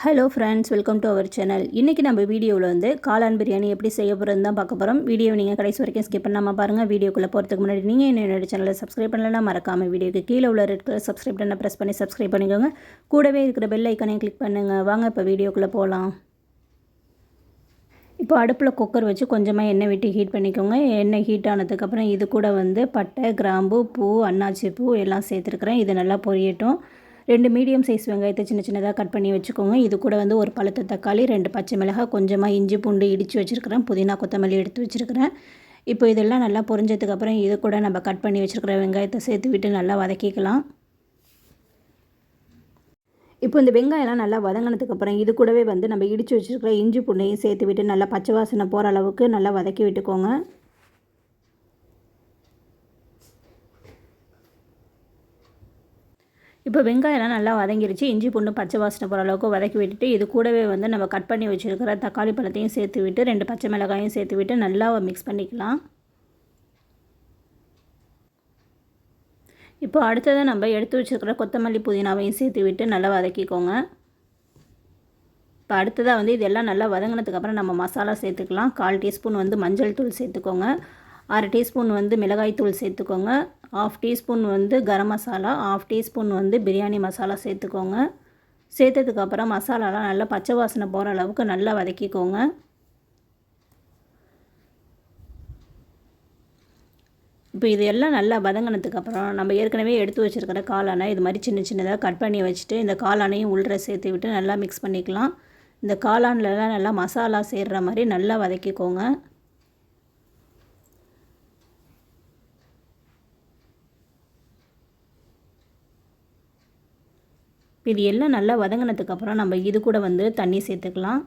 Hello friends welcome to our channel இன்றைக்கி நம்ம வீடியோவில் வந்து காளான் பிரியாணி எப்படி செய்ய போகிறது தான் பார்க்க போகிறோம் வீடியோ நீங்கள் கடைசி வரைக்கும் ஸ்கிப் பண்ணாமல் பாருங்கள் வீடியோக்குள்ளே போகிறதுக்கு முன்னாடி நீங்கள் என்னோட சேனலை சப்ஸ்கிரைப் பண்ணலாம் மறக்காமல் வீடியோக்கு கீழே உள்ள ரெட் கலர் சப்ஸ்கிரைப் பண்ண ப்ரெஸ் பண்ணி சப்ஸ்கிரைப் பண்ணிக்கோங்க. கூடவே இருக்கிற பெல் ஐக்கனையும் கிளிக் பண்ணுங்கள் வாங்க இப்போ வீடியோக்குள்ளே போகலாம் இப்போ அடுப்பில் குக்கர் வச்சு கொஞ்சமாக எண்ணெய் விட்டு ஹீட் பண்ணிக்கோங்க. எண்ணெய் ஹீட் ஆனதுக்கப்புறம் இது கூட வந்து பட்டை கிராம்பு பூ அன்னாச்சி பூ எல்லாம் சேர்த்துருக்குறேன். இது நல்லா பொரியட்டும். ரெண்டு மீடியம் சைஸ் வெங்காயத்தை சின்ன சின்னதாக கட் பண்ணி வச்சுக்கோங்க. இது கூட வந்து ஒரு பழுத்த தக்காளி ரெண்டு பச்சை மிளகாய் கொஞ்சமாக இஞ்சி பூண்டு இடித்து வச்சுருக்கிறேன். புதினா கொத்தமல்லி எடுத்து வச்சுருக்கிறேன். இப்போ இதெல்லாம் நல்லா பொரிஞ்சதுக்கப்புறம் இது கூட நம்ம கட் பண்ணி வச்சுருக்கிற வெங்காயத்தை சேர்த்து விட்டு நல்லா வதக்கிக்கலாம். இப்போ இந்த வெங்காயம்லாம் நல்லா வதங்கினதுக்கப்புறம் இது கூடவே வந்து நம்ம இடித்து வச்சுருக்கிற இஞ்சி பூண்டையும் சேர்த்து விட்டு நல்லா பச்சை வாசனை போகிற அளவுக்கு நல்லா வதக்கி விட்டுக்கோங்க. இப்போ வெங்காயம்லாம் நல்லா வதங்கிருச்சு. இஞ்சி பூண்டு பச்சை வாசனை போகிற அளவுக்கு வதக்கி விட்டுட்டு இது கூடவே வந்து நம்ம கட் பண்ணி வச்சுருக்கிற தக்காளி பழத்தையும் சேர்த்து விட்டு ரெண்டு பச்சை மிளகாயும் சேர்த்து விட்டு நல்லா மிக்ஸ் பண்ணிக்கலாம். இப்போ அடுத்ததாக நம்ம எடுத்து வச்சுருக்கிற கொத்தமல்லி புதினாவையும் சேர்த்து விட்டு நல்லா வதக்கிக்கோங்க. இப்போ அடுத்ததாக வந்து இதெல்லாம் நல்லா வதங்கினதுக்கப்புறம் நம்ம மசாலா சேர்த்துக்கலாம். கால் டீஸ்பூன் வந்து மஞ்சள் தூள் சேர்த்துக்கோங்க. அரை டீஸ்பூன் வந்து மிளகாய் தூள் சேர்த்துக்கோங்க. ஆஃப் டீஸ்பூன் வந்து கரம் மசாலா ஆஃப் டீஸ்பூன் வந்து பிரியாணி மசாலா சேர்த்துக்கோங்க. சேர்த்ததுக்கப்புறம் மசாலாலாம் நல்லா பச்சை வாசனை போகிற அளவுக்கு நல்லா வதக்கிக்கோங்க. இப்போ இது எல்லாம் நல்லா வதங்கினதுக்கப்புறம் நம்ம ஏற்கனவே எடுத்து வச்சுருக்கிற காளானை இது மாதிரி சின்ன சின்னதாக கட் பண்ணி வச்சுட்டு இந்த காளானையும் உள்ள சேர்த்து விட்டு நல்லா மிக்ஸ் பண்ணிக்கலாம். இந்த காளான்லலாம் நல்லா மசாலா சேர்கிற மாதிரி நல்லா வதக்கிக்கோங்க. இது எல்லாம் நல்லா வதங்கினதுக்கப்புறம் நம்ம இது கூட வந்து தண்ணி சேர்த்துக்கலாம்.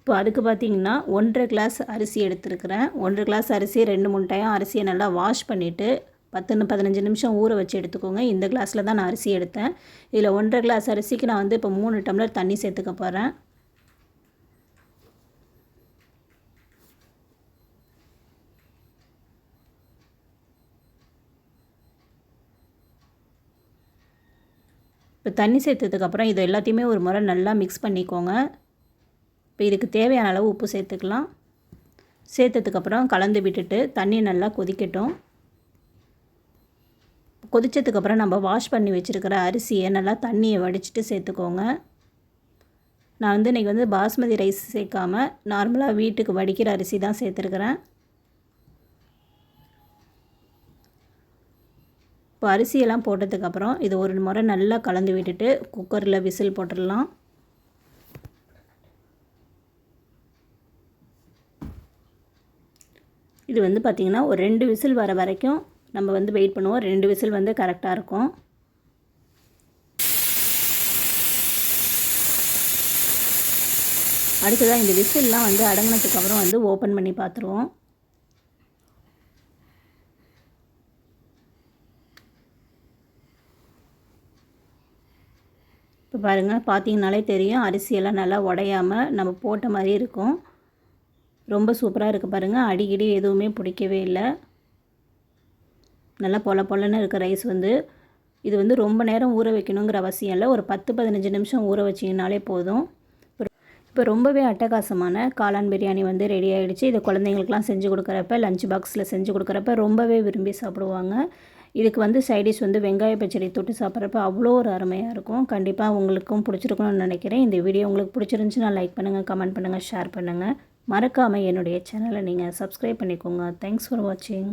இப்போ அதுக்கு பார்த்திங்கன்னா ஒன்றரை கிளாஸ் அரிசி எடுத்துருக்கிறேன். ஒன்றரை கிளாஸ் அரிசி ரெண்டு மூணு டைம் அரிசியை நல்லா வாஷ் பண்ணிவிட்டு பத்துன்னு பதினஞ்சு நிமிஷம் ஊற வச்சு எடுத்துக்கோங்க. இந்த கிளாஸில் தான் நான் அரிசி எடுத்தேன். இதில் ஒன்றரை கிளாஸ் அரிசிக்கு நான் வந்து இப்போ மூணு டம்ளர் தண்ணி சேர்த்துக்க போகிறேன் இப்போ தண்ணி சேர்த்ததுக்கப்புறம் இது எல்லாத்தையுமே ஒரு முறை நல்லா மிக்ஸ் பண்ணிக்கோங்க. இப்போ இதுக்கு தேவையான அளவு உப்பு சேர்த்துக்கலாம். சேர்த்ததுக்கப்புறம் கலந்து விட்டுட்டு தண்ணி நல்லா கொதிக்கட்டும். கொதித்ததுக்கப்புறம் நம்ம வாஷ் பண்ணி வச்சுருக்கிற அரிசியை நல்லா தண்ணியை வடிச்சிட்டு சேர்த்துக்கோங்க. நான் வந்து இன்றைக்கி வந்து பாஸ்மதி ரைஸ் சேர்க்காமல் நார்மலாக வீட்டுக்கு வடிக்கிற அரிசி தான் சேர்த்துருக்குறேன். இப்போ அரிசியெல்லாம் போட்டதுக்கப்புறம் இது ஒரு முறை நல்லா கலந்து விட்டுட்டு குக்கரில் விசில் போட்டுடலாம். இது வந்து பார்த்திங்கன்னா ஒரு ரெண்டு விசில் வர வரைக்கும் நம்ம வந்து வெயிட் பண்ணுவோம். ரெண்டு விசில் வந்து கரெக்டாக இருக்கும். அடுத்ததாக இந்த விசில்லாம் வந்து அடங்கினதுக்கப்புறம் வந்து ஓப்பன் பண்ணி பார்த்துருவோம். இப்போ பாருங்கள் பார்த்தீங்கனாலே தெரியும். அரிசியெல்லாம் நல்லா உடையாமல் நம்ம போட்ட மாதிரி இருக்கும். ரொம்ப சூப்பராக இருக்குது பாருங்கள் அடிக்கடி எதுவுமே பிடிக்கவே இல்லை. நல்லா பொல பொலன்னு இருக்க ரைஸ் வந்து. இது வந்து ரொம்ப நேரம் ஊற வைக்கணுங்கிற அவசியம் இல்லை. ஒரு பத்து பதினஞ்சு நிமிஷம் ஊற வச்சிங்கனாலே போதும். இப்போ ரொம்பவே அட்டகாசமான காளான் பிரியாணி வந்து ரெடி ஆகிடுச்சு இதை குழந்தைங்களுக்குலாம் செஞ்சு கொடுக்குறப்ப லஞ்ச் பாக்ஸில் செஞ்சு கொடுக்குறப்ப ரொம்பவே விரும்பி சாப்பிடுவாங்க. இதுக்கு வந்து சைடிஷ் வந்து வெங்காய பச்சடி தொட்டு சாப்பிட்றப்ப அவ்வளோ ஒரு அருமையாக இருக்கும். கண்டிப்பாக உங்களுக்கும் பிடிச்சிருக்கணும்னு நினைக்கிறேன். இந்த வீடியோ உங்களுக்கு பிடிச்சிருந்துச்சுன்னா லைக் பண்ணுங்கள் கமெண்ட் பண்ணுங்கள் ஷேர் பண்ணுங்கள் மறக்காமல் என்னுடைய சேனலை நீங்கள் சப்ஸ்கிரைப் பண்ணிக்கோங்க. தேங்க்ஸ் ஃபார் வாட்சிங்